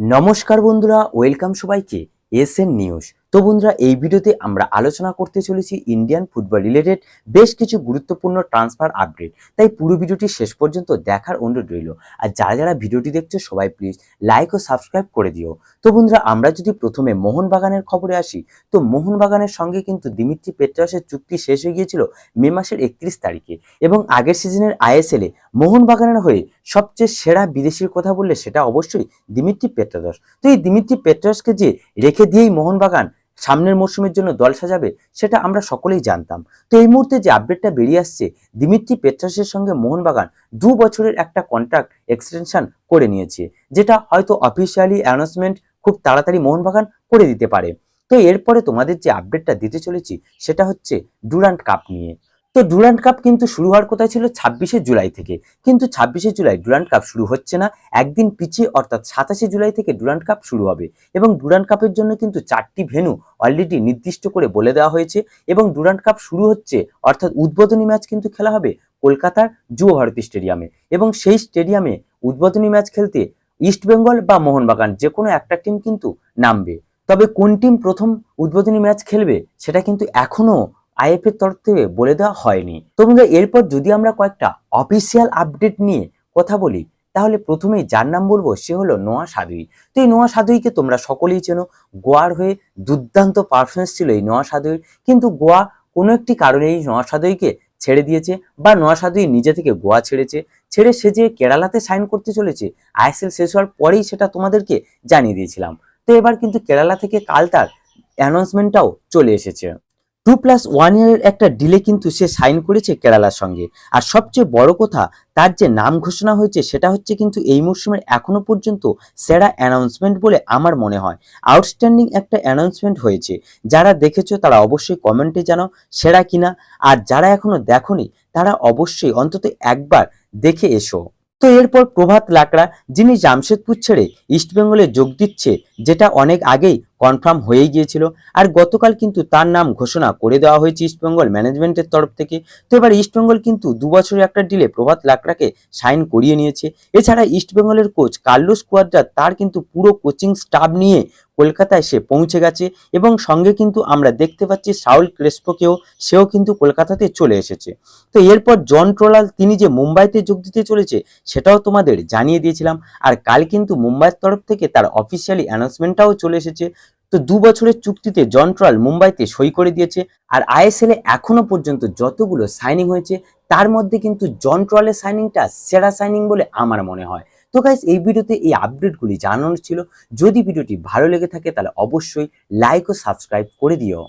নমস্কার বন্ধুরা ওয়েলকাম সবাইকে এস এন নিউজ। তো বন্ধুরা, এই ভিডিওতে আমরা আলোচনা করতে চলেছি ইন্ডিয়ান ফুটবল রিলেটেড বেশ কিছু গুরুত্বপূর্ণ ট্রান্সফার আপডেট তাই পুরো ভিডিওটি শেষ পর্যন্ত দেখার অনুরোধ রইল। আর যারা যারা ভিডিওটি দেখছ, সবাই প্লিজ লাইক ও সাবস্ক্রাইব করে দিও। তো বন্ধুরা, আমরা যদি প্রথমে মোহনবাগানের খবরে আসি, তো মোহনবাগানের সঙ্গে কিন্তু দিমিত্রি পেট্রাসের চুক্তি শেষ হয়ে গিয়েছিল মে মাসের একত্রিশ তারিখে। এবং আগের সিজনের আইএসএলে মোহনবাগানের হয়ে সবচেয়ে সেরা বিদেশির কথা বললে সেটা অবশ্যই দিমিত্রি পেট্রাদস। তো এই দিমিত্রি পেট্রাসকে যে রেখে দিয়েই মোহনবাগান সামনের মরশুমের জন্য দল সাজাবে, সেটা আমরা সকলেই জানতাম। তো এই মুহূর্তে যে আপডেটটা বেরিয়ে আসছে, দিমিত্রি পেট্রাসের সঙ্গে মোহনবাগান দু বছরের একটা কন্ট্রাক্ট এক্সটেনশন করে নিয়েছে, যেটা হয়তো অফিসিয়ালি অ্যানাউন্সমেন্ট খুব তাড়াতাড়ি মোহনবাগান করে দিতে পারে। তো এরপরে তোমাদের যে আপডেটটা দিতে চলেছি, সেটা হচ্ছে ডুরান্ট কাপ নিয়ে। তো ডুরান্ট কাপ কিন্তু শুরু হওয়ার কথা ছিল ছাব্বিশে জুলাই থেকে। কিন্তু ছাব্বিশে জুলাই ডুরান্ট কাপ শুরু হচ্ছে না, একদিন পিছিয়ে অর্থাৎ সাতাশে জুলাই থেকে ডুরান্ট কাপ শুরু হবে। এবং ডুরান্ট কাপের জন্য কিন্তু চারটি ভেনু অলরেডি নির্দিষ্ট করে বলে দেওয়া হয়েছে। এবং ডুরান্ট কাপ শুরু হচ্ছে, অর্থাৎ উদ্বোধনী ম্যাচ কিন্তু খেলা হবে কলকাতার যুব ভারতী স্টেডিয়ামে। এবং সেই স্টেডিয়ামে উদ্বোধনী ম্যাচ খেলতে ইস্ট বেঙ্গল বা মোহনবাগান যে কোনো একটা টিম কিন্তু নামবে। তবে কোন টিম প্রথম উদ্বোধনী ম্যাচ খেলবে, সেটা কিন্তু এখনও আইএফ এর তরফ থেকে বলে দেওয়া হয়নি। তো বন্ধুরা, এরপর যদি আমরা কয়েকটা অফিসিয়াল আপডেট নিয়ে কথা বলি, তাহলে প্রথমেই যার নাম বলব, সে হলো নোয়া সাদুই। তো এই নোয়া সাদুইকে তোমরা সকলেই চেনো। গোয়ার হয়ে দুর্দান্ত পারফরমেন্স ছিল এই নোয়া সাদুইর কিন্তু গোয়া কোনো একটি কারণে এই নোয়া সাদুইকে ছেড়ে দিয়েছে বা নোয়া সাদুই নিজে থেকে গোয়া ছেড়েছে। ছেড়ে সে যে কেরালাতে সাইন করতে চলেছে। আইএসএল শেষ হওয়ার পরেই সেটা তোমাদেরকে জানিয়ে দিয়েছিলাম। তো এবার কিন্তু কেরালা থেকে কাল তার অ্যানাউন্সমেন্টটাও চলে এসেছে। টু প্লাস ওয়ান ইয়ারের একটা ডিলে কিন্তু সে সাইন করেছে কেরালার সঙ্গে। আর সবচেয়ে বড় কথা, তার যে নাম ঘোষণা হয়েছে, সেটা হচ্ছে কিন্তু এই মরশুমের এখনও পর্যন্ত সেরা অ্যানাউন্সমেন্ট বলে আমার মনে হয়। আউটস্ট্যান্ডিং একটা অ্যানাউন্সমেন্ট হয়েছে। যারা দেখেছ, তারা অবশ্যই কমেন্টে জানাও সেরা কিনা। আর যারা এখনও দেখোনি, তারা অবশ্যই অন্তত একবার দেখে এসো। তো এরপর প্রভাত লাকড়া, যিনি জামশেদপুর ছেড়ে ইস্টবেঙ্গলে যোগ দিচ্ছে, যেটা অনেক আগেই কনফার্ম হয়ে গিয়েছিল। আর গতকাল কিন্তু তার নাম ঘোষণা করে দেওয়া হয়েছে ইস্টবেঙ্গল ম্যানেজমেন্টের তরফ থেকে। তো এবার ইস্টবেঙ্গল কিন্তু দু বছরের একটা ডিলে প্রভাত লাকড়াকে সাইন করিয়ে নিয়েছে। এছাড়া ইস্টবেঙ্গলের কোচ কার্লোস কুয়াদ্রা তার কিন্তু পুরো কোচিং স্টাফ নিয়ে কলকাতায় সে পৌঁছে গেছে এবং সঙ্গে কিন্তু আমরা দেখতে পাচ্ছি সাউল ক্রেসপোকেও সেও কিন্তু কলকাতাতে চলে এসেছে। তো এরপর জন ট্রোলাল তিনি যে মুম্বাইতে যোগ দিতে চলেছে সেটাও তোমাদের জানিয়ে দিয়েছিলাম আর কাল কিন্তু মুম্বাইয়ের তরফ থেকে তার অফিসিয়ালি অ্যানাউন্সমেন্টটাও চলে এসেছে। তো দু বছরের চুক্তিতে জন ট্রল মুম্বাইতে সই করে দিয়েছে আর আইএসএল এ এখনও পর্যন্ত যতগুলো সাইনিং হয়েছে তার মধ্যে কিন্তু জন ট্রলের সাইনিংটা সেরা সাইনিং বলে আমার মনে হয়। তো গাইস এই ভিডিওতে এই আপডেটগুলি জানানোর ছিল। যদি ভিডিওটি ভালো লেগে থাকে, তাহলে অবশ্যই লাইক ও সাবস্ক্রাইব করে দিও।